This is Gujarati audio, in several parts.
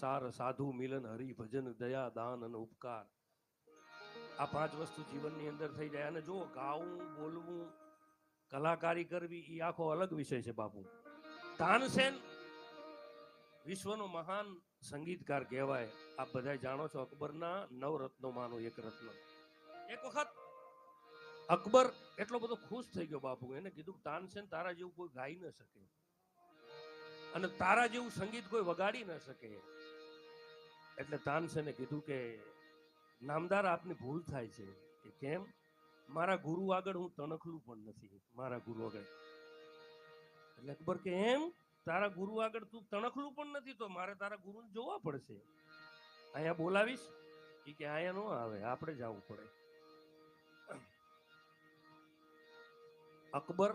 સાર, સાધુ, મિલન, હરિ, ભજન, દયા, દાન અને ઉપકાર. આ પાંચ વસ્તુ જીવનની અંદર થઈ જાય. અને જો ગાવું, બોલવું, કલાકારી કરવી એ આખો અલગ વિષય છે બાપુ. તાનસેન વિશ્વનો મહાન સંગીતકાર કહેવાય. આપ બધા જાણો છો અકબરના નવ રત્નોમાંનો એક રત્ન. એક વખત અકબર એટલો બધો ખુશ થઈ ગયો બાપુ. એને કીધું તાનસેન તારા જેવું કોઈ ગાઈ ન શકે. અને તારા જેવું સંગીત કોઈ વગાડી ન શકે. એટલે તાનસેને કીધું કે, નામદાર આપની ભૂલ થાય છે. કે કેમ? મારા ગુરુ આગળ હું તણખલું પણ નથી. મારા ગુરુ આગળ. એટલે અકબર કે, એમ? તારા ગુરુ આગળ તું તણખલું પણ નથી, તો મારે તારા ગુરુને જોવા પડશે. અહીંયા બોલાવીશ. ઈ કે, અહીંયા નો આવે, આપણે જવું પડે. અકબર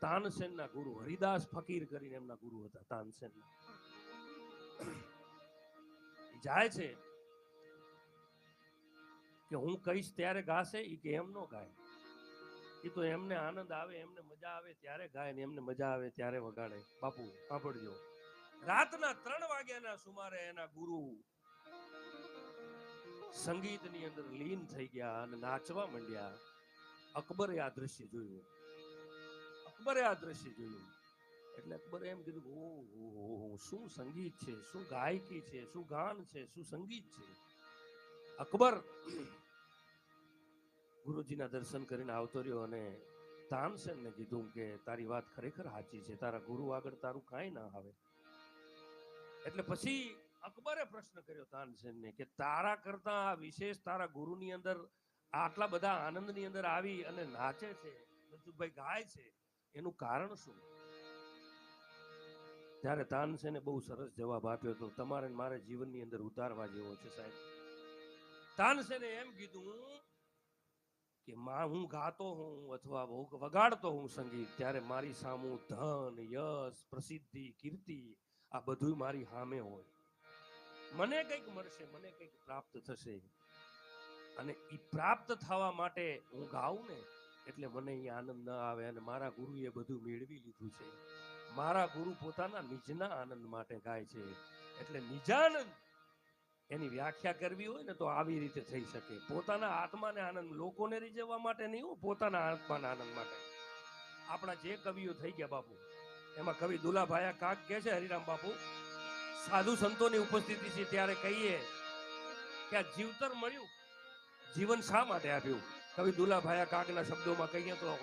તાનસેનના ગુરુ, હરિદાસ ફકીર કરીને એમના ગુરુ હતા, તાનસેનના. જાય છે કે હું કહીશ ત્યારે ગાશે એ કે એમ નો ગાય. એ તો એમને આનંદ આવે, એમને મજા આવે, ત્યારે ગાય ને એમને મજા આવે, ત્યારે વગાડે. બાપુ, સાંભળજો. રાતના ત્રણ વાગ્યાના સુમારે એના ગુરુ સંગીતની અંદર લીન થઈ ગયા અને નાચવા માંડ્યા. અકબરે આ દ્રશ્ય જોયું. અકબરે આ દ્રશ્ય જોયું. એટલે અકબરે એમ કીધું ઓ શું સંગીત છે? શું ગાયકી છે? શું ગાન છે? શું સંગીત છે? અકબર ગુરુજીના દર્શન કરીને આવતો રહ્યો અને તાનસેનને કીધું કે, તારી વાત ખરેખર સાચી છે. તારા ગુરુ આગળ તારું કાંઈ ના આવે. એટલે પછી અકબરે પ્રશ્ન કર્યો તાનસેનને કે, તારા કરતા વિશેષ તારા ગુરુની અંદર આટલા બધા આનંદની અંદર આવી અને નાચે છે ભાઈ ગાય છે, એનું કારણ શું? ત્યારે તાનસેને બહુ સરસ જવાબ આપ્યો હતો તમારે મારે જીવનની અંદર ઉતારવા જેવો છે સાહેબ. તાનસેને એમ કીધું કે માં હું ગાતો હું અથવા વગ- વગાડતો હું સંગીત, ત્યારે મારી સામું ધન, યશ, પ્રસિદ્ધિ, કીર્તિ આ બધું મારી સામે હોય. મને કંઈક મળશે, મને કંઈક પ્રાપ્ત થશે. અને એ પ્રાપ્ત થવા માટે હું ગાઉં ને એટલે મને એ આનંદ ન આવે અને મારા ગુરુએ બધું મેળવી લીધું છે. મારા ગુરુ પોતાના નિજના આનંદ માટે ગાય છે. એટલે નિજાનંદ એની વ્યાખ્યા કરવી હોય ને તો આવી રીતે થઈ શકે. પોતાના આત્માને આનંદ લોકોને રીઝવવા માટે નહીં હો, પોતાના આત્માના આનંદ માટે. આપણા જે કવિઓ થઈ ગયા બાપુ, એમાં કવિ દુલાભાયા કાક કહે છે, હરિરામ બાપુ, સાધુ સંતોની ઉપસ્થિતિ છે ત્યારે કહીએ કે આ જીવતર મળ્યું. જીવન શા માટે આપ્યું? કવિ દુલાભાયા કાકના શબ્દોમાં કહીએ તો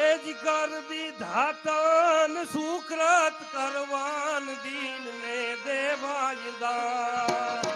એ જ કર દીધાતન સુકૃત કરવાન દીન ને દેવાય દાન.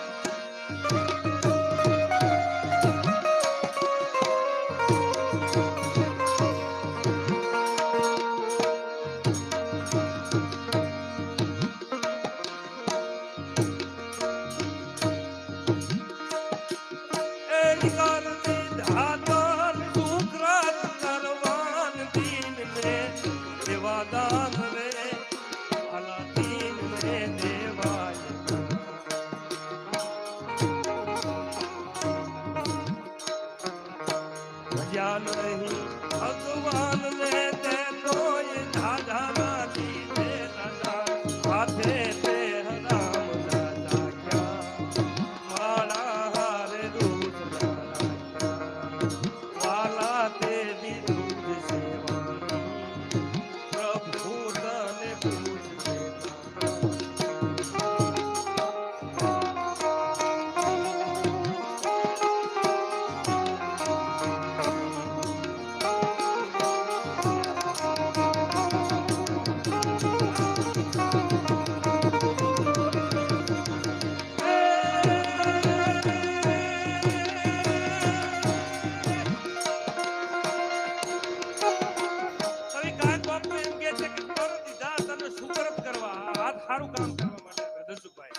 સારું કામ કરવા માટે કહે દસુભાઈ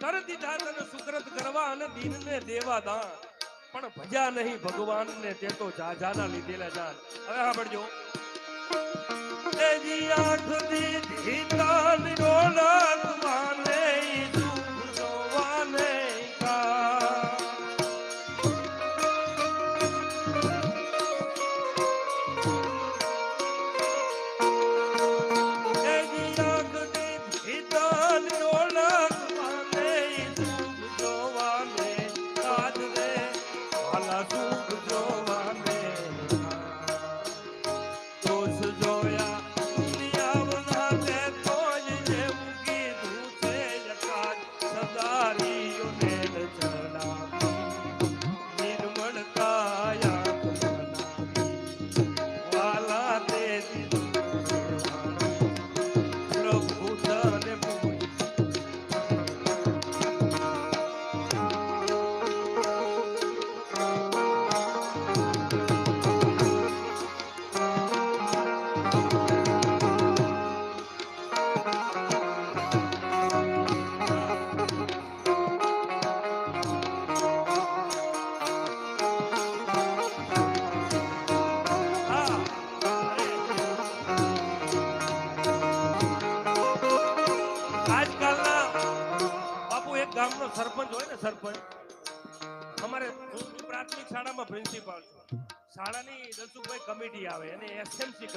કર દીધા તને સુકરત કરવા અને દીનને દેવા દાન. પણ ભજ્યા નહીં ભગવાનને તે તો જાજાના લીધેલા જાન હવે સાંભળજો. તેજી આંખ દીધી તાન રોનક على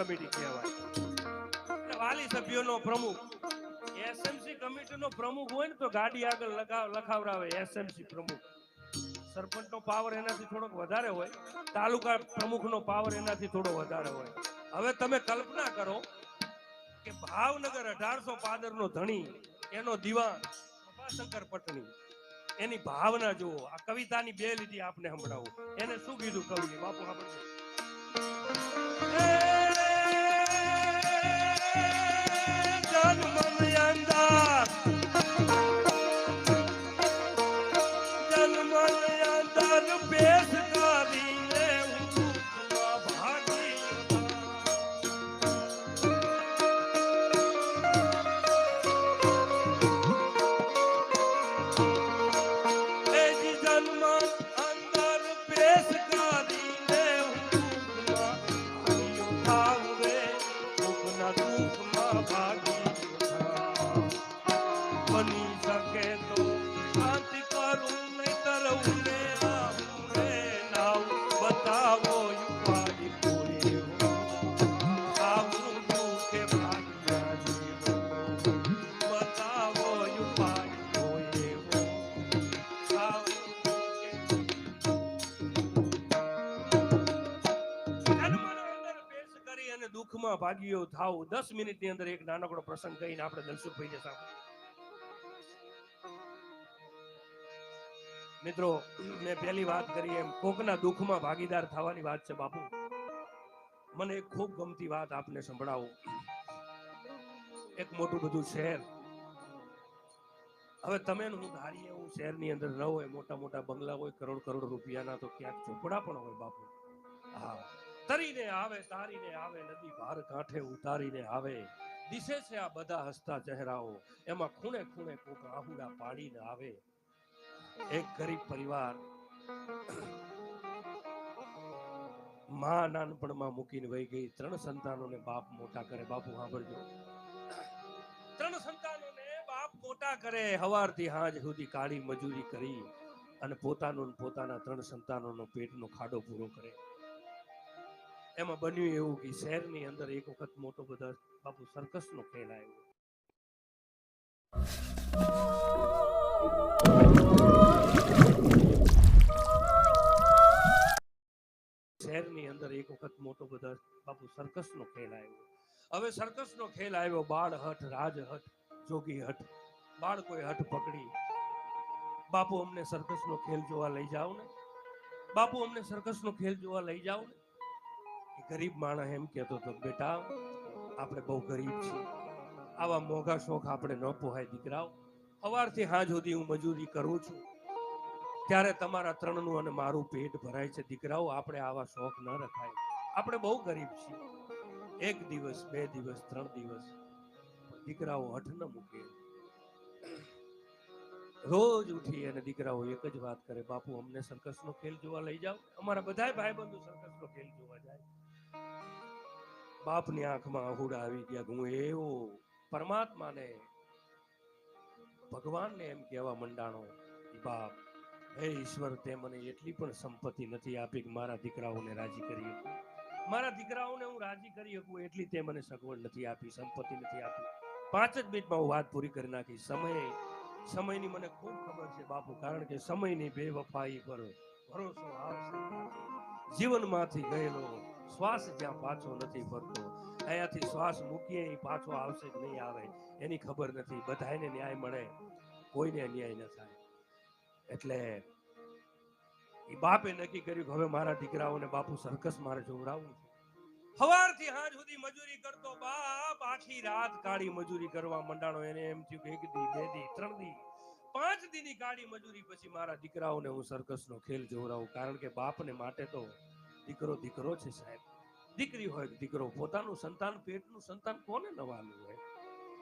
કમિટી કહેવાય. વાલી સભ્યોનો પ્રમુખ. એસએમસી કમિટીનો પ્રમુખ હોય ને તો ગાડી આગળ લખાવરાવે એસએમસી પ્રમુખ. સરપંચનો પાવર એનાથી થોડોક વધારે હોય, તાલુકા પ્રમુખનો પાવર એનાથી થોડો વધારે હોય. હવે તમે કલ્પના કરો કે ભાવનગર અઢારસો પાદરનો ધણી, એનો દિવાન, પ્રભાશંકર પટણી. એની ભાવના જુઓ. આ કવિતાની બે લીટી આપને સંભળાવું. એને શું કીધું કવિએ? બાપુ આપણે દુઃખમાં ભાગ્યો થાવ. દસ મિનિટની અંદર એક નાનકડો પ્રસંગ કહીને આપણે દલસુખભાઈને સાંભળીએ. મિત્રો, મેં પહેલી વાત કરી એમ, કોકના દુઃખમાં ભાગીદાર થવાની વાત છે બાપુ. મને એક ખૂબ ગમતી વાત આપને સંભળાવું. એક મોટું બધું શહેર. હવે તમે હું ધારીએ હું શહેરની અંદર ન હોય, મોટા મોટા બંગલા હોય, કરોડ કરોડ રૂપિયાના તો ક્યાંક ચોપડા પણ હોય બાપુ. હા. તરીને આવે, તારીને આવે, નદી ભાર કાંઠે ઉતારીને આવે. દિશે છે આ બધા હસતા ચહેરાઓ. એમાં ખૂણે ખૂણે કોક આહુડા પાડીને આવે. એક ગરીબ પરિવારમાં નાનપણમાં મૂકીને વહી ગઈ. ત્રણ સંતાનોને બાપ મોટા કરે. બાપુ સાંભળજો. ત્રણ સંતાનોને બાપ મોટા કરે. હવારથી હાજ સુધી કાળી મજૂરી કરી અને પોતાનું પોતાના ત્રણ સંતાનોનો પેટનો ખાડો પૂરો કરે. એમાં બન્યું એવું કે શહેરની અંદર એક વખત મોટો બધા બાપુ સર્કસનો ખેલ આવ્યો. શહેરની અંદર એક વખત મોટો બધા બાપુ સર્કસનો ખેલ આવ્યો. હવે સર્કસનો ખેલ આવ્યો, બાળ હઠ, રાજ હઠ, જોગી હઠ. બાળકોએ હઠ પકડી. બાપુ અમને સર્કસનો ખેલ જોવા લઈ જાઓ ને. બાપુ અમને સર્કસનો ખેલ જોવા લઈ જાઓ ને. ગરીબ માણસ એમ કહેતો હતો, બેટા, આપણે બહુ ગરીબ છીએ. આવા મોંઘા શોખ આપણે ન પોહાય દીકરાઓ. સવારથી હાંજ સુધી હું મજૂરી કરું છું. ત્યારે તમારા ત્રણનું અને મારું પેટ ભરાય છે. દીકરાઓ, આપણે આવા શોખ ન રખાય. આપણે બહુ ગરીબ છીએ. એક દિવસ, બે દિવસ, ત્રણ દિવસ. દીકરાઓ હઠ ન મૂકે. રોજ ઉઠી અને દીકરાઓ એક જ વાત કરે, બાપુ, અમને સર્કસનો ખેલ જોવા લઈ જાઓ. અમારા બધાય સર્કસ નો ખેલ જોવા જાય. બાપની આંખમાં અહુડા આવી ગયા. હું એવો પરમાત્માને, ભગવાનને એમ કહેવા મંડાણો, બાપ હે ઈશ્વર, તે મને એટલી પણ સંપત્તિ નથી આપી કે મારા દીકરાઓને રાજી કરી મારા દીકરાઓને હું રાજી કરી શકું એટલી તે મને સગવડ નથી આપી, સંપત્તિ નથી આપી. પાંચ જ મિનિટમાં હું વાત પૂરી કરી નાખી સમય, સમયની મને ખૂબ ખબર છે બાપુ, કારણ કે સમયની બેવફાઈ પર ભરોસો આવશે જીવનમાંથી ગયેલો શ્વાસ જ્યાં પાછો નથી ફરતો, અહીંયાથી શ્વાસ મૂકીએ એ પાછો આવશે કે નહીં આવે, એની ખબર નથી. બધાને ન્યાય મળે, કોઈને અન્યાય ન થાય. એટલે એ બાપે નક્કી કર્યું કે હવે મારા દીકરાઓને બાપુ સરકસ મારે જોવડાવવું છે. સવારથી હાંજ સુધી મજૂરી કરતો બાપ, આખી રાત કાળી મજૂરી કરવા મંડાણો એને એમ થયું કે એક દી, બે દી, ત્રણ દી. પાંચ દીની કાળી મજૂરી પછી મારા દીકરાઓને હું સરકસનો ખેલ જોવડાવું. કારણ કે બાપને માટે તો દીકરો દીકરો છે સાહેબ. દીકરી હોય દીકરો. પોતાનું સંતાન, પેટનું સંતાન કોને નવાલું હોય?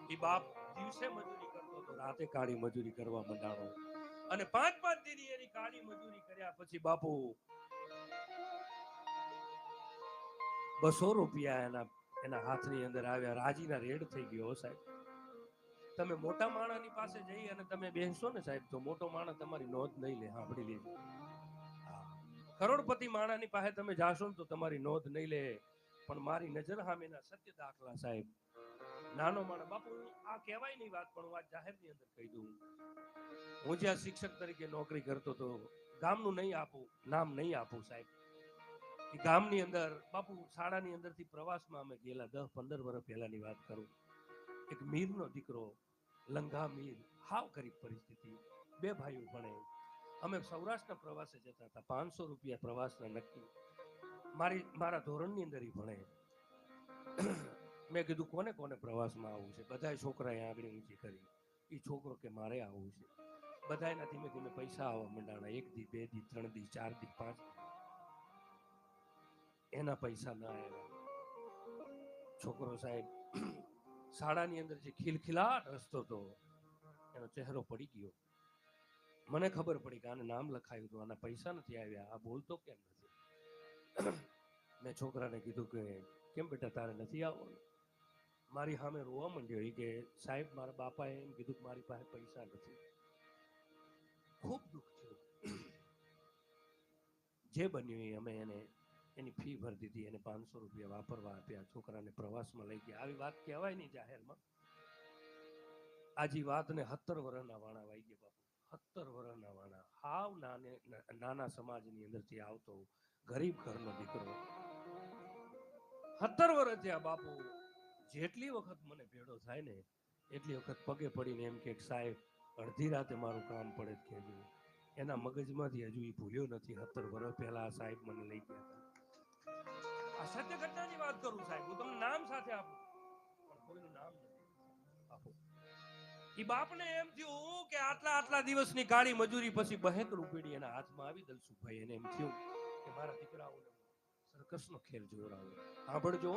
એ બાપ દિવસે મજૂરી કરતો તો રાતે કાળી મજૂરી કરવા મંડાણો અને પાંચ પાંચ દીની એની કાળી મજૂરી કર્યા પછી બાપુ, બસો રૂપિયા એના એના હાથની અંદર આવ્યા. રાજીના રેડ થઈ ગયો સાહેબ. તમે મોટા માણસની પાસે જઈ અને તમે બેસશો ને સાહેબ, તો મોટો માણસ તમારી નોંધ નહીં લે. સાંભળી લેજો. કરોડપતિ માણસની પાસે તમે જાશો ને તો તમારી નોંધ નહીં લે. પણ મારી નજર સામેના સત્ય દાખલા સાહેબ નાનો માણસ, બાપુ આ કહેવાય નહીં વાત, પણ હું જાહેરની અંદર કહી દઉં. હું જ્યાં શિક્ષક તરીકે નોકરી કરતો તો ગામનું નહીં આપું, નામ નહીં આપું, સાહેબ. એ ગામની અંદર, બાપુ, શાળાની અંદરથી પ્રવાસમાં અમે ગયેલા, દસ, પંદર વર્ષ પહેલાની વાત કરું. એક મીરનો દીકરો, લંઘા મીર, હાવ ગરીબ પરિસ્થિતિ. બે ભાઈઓ ભણે. અમે સૌરાષ્ટ્રના પ્રવાસે જતા હતા, પાંચસો રૂપિયા પ્રવાસના નક્કી. મારી, મારા ધોરણની અંદર એ ભણે. મેં કીધું, કોને કોને પ્રવાસમાં આવવું છે? બધાય છોકરાએ આગળ ઊંચી કરી. એ છોકરો કે મારે આવવું છે? બધાયના ધીમે ધીમે પૈસા આવવા માંડાણા. એક દી, બે દી, ત્રણ દી, ચાર દી, પાંચ એના પૈસા ના આવ્યા. છોકરો સાહેબ, શાળાની અંદર જે ખિલખિલાટ રસ્તો હતો, એનો ચહેરો પડી ગયો. મને ખબર પડી કે આને નામ લખાયું હતું, આના પૈસા નથી આવ્યા. આ બોલતો કેમ નથી? મેં છોકરાને કીધું કે, કેમ બેટા, તારે નથી આવવાનું? મારી સામે રોવા માંડ્યો કે, સાહેબ, મારા બાપાએ એમ કીધું કે મારી પાસે પૈસા નથી. ખૂબ દુઃખ થયું. જે બન્યું એ અમે એને, એની ફી ભરી દીધી, એને પાંચસો રૂપિયા વાપરવા આપ્યા, છોકરાને પ્રવાસમાં લઈ ગયા. આવી વાત કહેવાય નહીં જાહેરમાં. આજી વાતને સત્તર વર્ષના વાણા વાઈ ગયા બાપુ. સત્તર વર્ષના વાણા. હાવ નાને, નાના સમાજની અંદરથી આવતો ગરીબ ઘરનો દીકરો. સત્તર વર્ષ થયા બાપુ. જેટલી વખત મને ભેડો થાય ને એટલી વખત પગે પડીને એમ કે સાહેબ અડધી રાતે મારું કામ પડે જ કહેજો. એના મગજમાંથી હજુ એ ભૂલ્યો નથી. સત્તર વર્ષ પહેલા આ સાહેબ મને લઈ ગયા હતા. આ સત્ય ઘટનાની વાત કરું સાહેબ હું તમને નામ સાથે આપું. પણ કોઈનું નામ નથી. આપો. એ બાપને એમ થયું કે આટલા આટલા દિવસની કાળી મજૂરી પછી બહેક રૂપેડી એના હાથમાં આવી દલસુભાઈ એને એમ થયું કે મારા દીકરાઓને સર્કસનો ખેલ જોરાવો સાંભળજો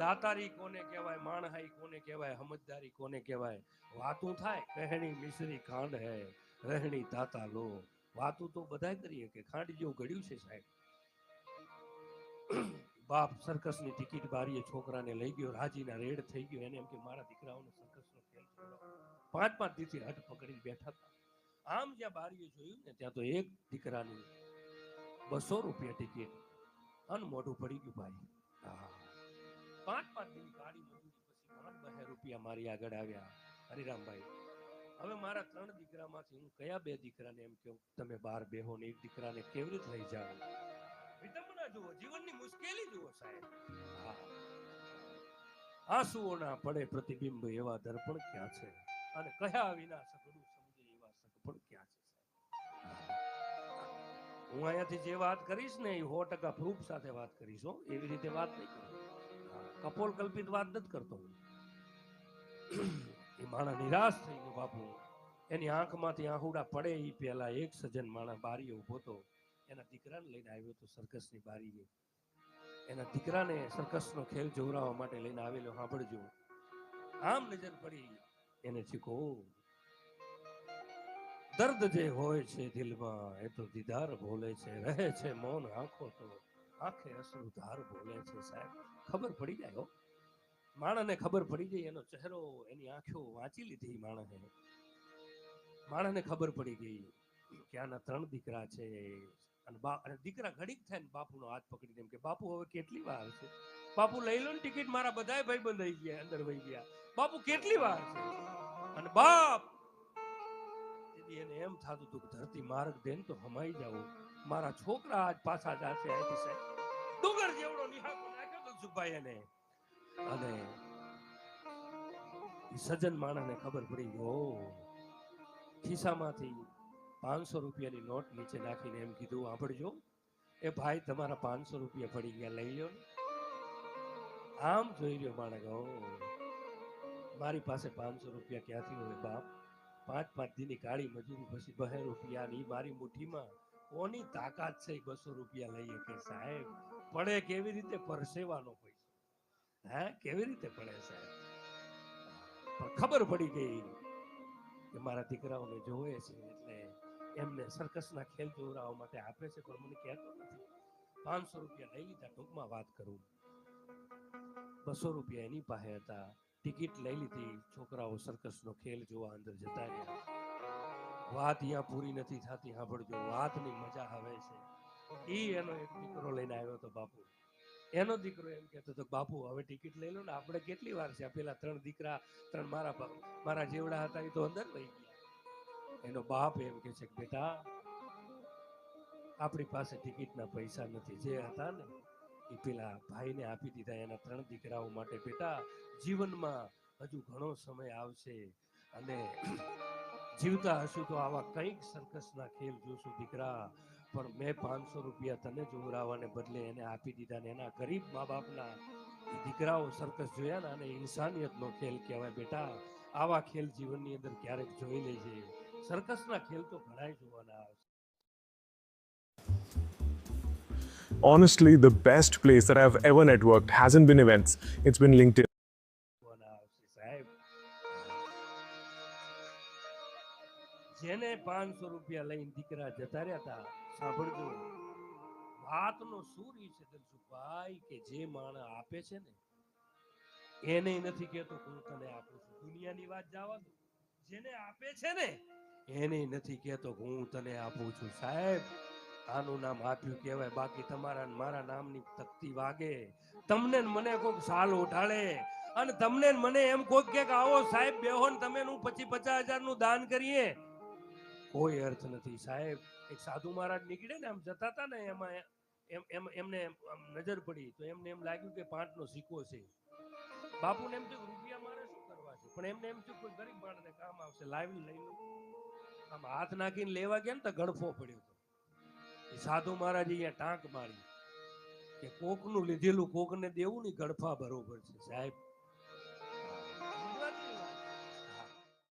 દાતારી કોને કહેવાય, માણહાઈ કોને કહેવાય સમજદારી કોને કહેવાય? વાતું થાય કહેણી મિશ્રી ખાંડ હે, રહેણી દાતા લો. વાતું તો બધાય કરીએ કે ખાંડ જેવું ઘડ્યું છે સાહેબ. બાપ સર્કસની ટિકિટ બારીએ છોકરાને લઈ ગયો, રાજીના રેડ થઈ ગયો, એને એમ કે મારા દીકરાઓને સર્કસનો ખેલ જોડાવો. પાંચ પાંચ દિવસથી હઠ પકડીને બેઠા હતા. આમ જ્યાં બારીએ જોયું ને ત્યાં તો એક દીકરાની બસો રૂપિયા ટિકિટ અન મોઢું પડી ગયું ભાઈ. હા. પાંચ પાંચ દિન ગાડી મજૂરી પછી પાંચ બહે રૂપિયા મારી આગળ આવ્યા. હરિરામભાઈ હવે મારા ત્રણ દીકરામાંથી હું કયા બે દીકરાને એમ કહું? તમે બાર બેહો ને એક દીકરાને કેવી રીતે લઈ જાઓ? વિડંબના જુઓ જીવનની મુશ્કેલી જુઓ સાહેબ. હા. આંસુઓના પડે પ્રતિબિંબ એવા દર્પણ ક્યાં છે? અને કયા વિના સગડું હું અહીંયાથી જે વાત કરીશ ને એ સો ટકા પ્રૂફ સાથે વાત કરીશ હો. એવી રીતે વાત નહીં કરું કપોલ કલ્પિત વાત નથી કરતો. હું એ માણસ નિરાશ થઈ ગયો બાપુ. એની આંખમાંથી આહુડા પડે એ પહેલા એક સજ્જન માણસ બારીએ ઊભો હતો. એના દીકરાને લઈને આવ્યો હતો સર્કસની બારીએ. એના દીકરાને સર્કસનો ખેલ જોવરાવવા માટે લઈને આવેલો, સાંભળજો. આમ નજર પડી. એને ચીકો દર્દ જે હોય છે દિલમાં, એ તો દીદાર બોલે છે, રહે છે મૌન આંખો તો આંખે અશ્રુ ધાર બોલે છે સાહેબ. ખબર પડી જાય હો. માણસને ખબર પડી ગઈ, એનો ચહેરો, એની આંખો વાંચી લીધી માણસે માણસને ખબર પડી ગઈ કે આના ત્રણ દીકરા છે. અને બા, અને દીકરા ઘડીક થાય ને બાપુનો હાથ પકડી એમ કે, બાપુ, હવે કેટલી વાર છે? બાપુ લઈ લો ને ટિકિટ, મારા બધાય ભાઈ બંધ થઈ ગયા, અંદર વહી ગયા. બાપુ, કેટલી વાર છે? અને બાપ તેથી એને એમ થતું હતું કે ધરતી માર્ગ દે તો હમાઈ જાવું મારા છોકરા આજ પાછા જાશે આથી સાહેબ. ડુંગર જેવડો નિહાકો નાખ્યો સુભાઈ એને. અને ઈ સજ્જન માણસને ખબર પડી ઓ ખિસ્સામાંથી પાંચસો રૂપિયાની નોટ નીચે નાખીને એમ કીધું સાંભળજો એ ભાઈ તમારા પાંચસો રૂપિયા પડી ગયા, લઈ લો આમ જોઈ રહ્યો માણસ મારી પાસે પાંચસો રૂપિયા ક્યાંથી હોય બાપ? પાંચ પાંચ દીની કાળી મજૂરી પછી બહે રૂપિયા ની મારી મુઠ્ઠીમાં કોની તાકાત છે બસો રૂપિયા લઈએ કે સાહેબ? પડે કેવી રીતે? પરસેવાનો પૈસો. હે? કેવી રીતે પડે સાહેબ? પણ ખબર પડી ગઈ કે મારા દીકરાઓને જોવે છે એટલે એમને સર્કસના ખેલ જોવડાવવા માટે આપે છે, પણ મને કહેતો નથી. પાંચસો રૂપિયા લઈ લીધા ટૂંકમાં વાત કરું. બસો રૂપિયા એની પાસે હતા. ટિકિટ લઈ લીધી. છોકરાઓ સર્કસનો ખેલ જોવા અંદર જતા રહ્યા. વાત અહીંયા પૂરી નથી થતી, સાંભળજો. વાતની મજા આવે છે. ઈ એનો એક દીકરો લઈને આવ્યો હતો બાપુ. એનો દીકરો એમ કહેતો હતો બાપુ, હવે ટિકિટ લઈ લો ને. આપણે કેટલી વાર છે? પેલા ત્રણ દીકરા, ત્રણ મારા મારા જેવડા હતા, એ તો અંદર લઈ ગયા. એનો બાપ એમ કે છે કે, બેટા, આપણી પાસે ટિકિટના પૈસા નથી. જે હતા ને એ પેલા ભાઈને આપી દીધા એના ત્રણ દીકરાઓ માટે, બેટા, જીવનમાં હજુ ઘણો સમય આવશે અને જીવતા હશું તો આવા કંઈક સરકસના ખેલ જોશું દીકરા. પણ મેં પાંચસો રૂપિયા તને જોવરાવાને બદલે એને આપી દીધા ને એના ગરીબ મા બાપના દીકરાઓ સરકસ જોયા ને અને ઇન્સાનિયતનો ખેલ કહેવાય. બેટા, આવા ખેલ જીવનની અંદર ક્યારેક જોઈ લેજે. સર્કસના ખેલ તો ઘણાય જોવાના. Honestly, the best place that I've ever networked hasn't been events, it's been LinkedIn. જોવાના આવશે સાહેબ જેને પાંચસો રૂપિયા લઈને દીકરા જતા રહ્યા હતા સાંભળજો. વાતનો સૂર ઈ છે દલસુખભાઈ કે જે માણસ આપે છે ને એને નથી કહેતો કે હું તને આપું છું. દુનિયાની વાત જવા દો. જેને આપે છે ને એને નથી કહેતો કે હું તને આપું છું. સાહેબ આનું નામ આપ્યું કહેવાય. બાકી તમારા મારા નામની તકતી વાગે. તમને મને કોઈક સાલ ઉઠાડે. અને તમને મને એમ કોઈક કે આવો સાહેબ, બેહો ને તમે હું પચી પચાસ હજારનું દાન કરીએ. કોઈ અર્થ નથી. સાહેબ, એક સાધુ મહારાજ નીકળે ને આમ જતા હતા ને, એમાં એમ એમ, એમને નજર પડી. તો એમને એમ લાગ્યું કે પાંચ નો સિક્કો છે. બાપુને એમ થયું, રૂપિયા મારે શું કરવા છે? પણ એમને એમ થયું, કોઈ ગરીબ માણસને કામ આવશે લાવી લઈ આમ હાથ નાખીને લેવા ગયા ને તો ગળફો પડ્યો હતો. સાધુ મહારાજ અહીંયા ટાંક મારી કે કોકનું લીધેલું કોકને દેવું ને ગળફા બરોબર છે સાહેબ.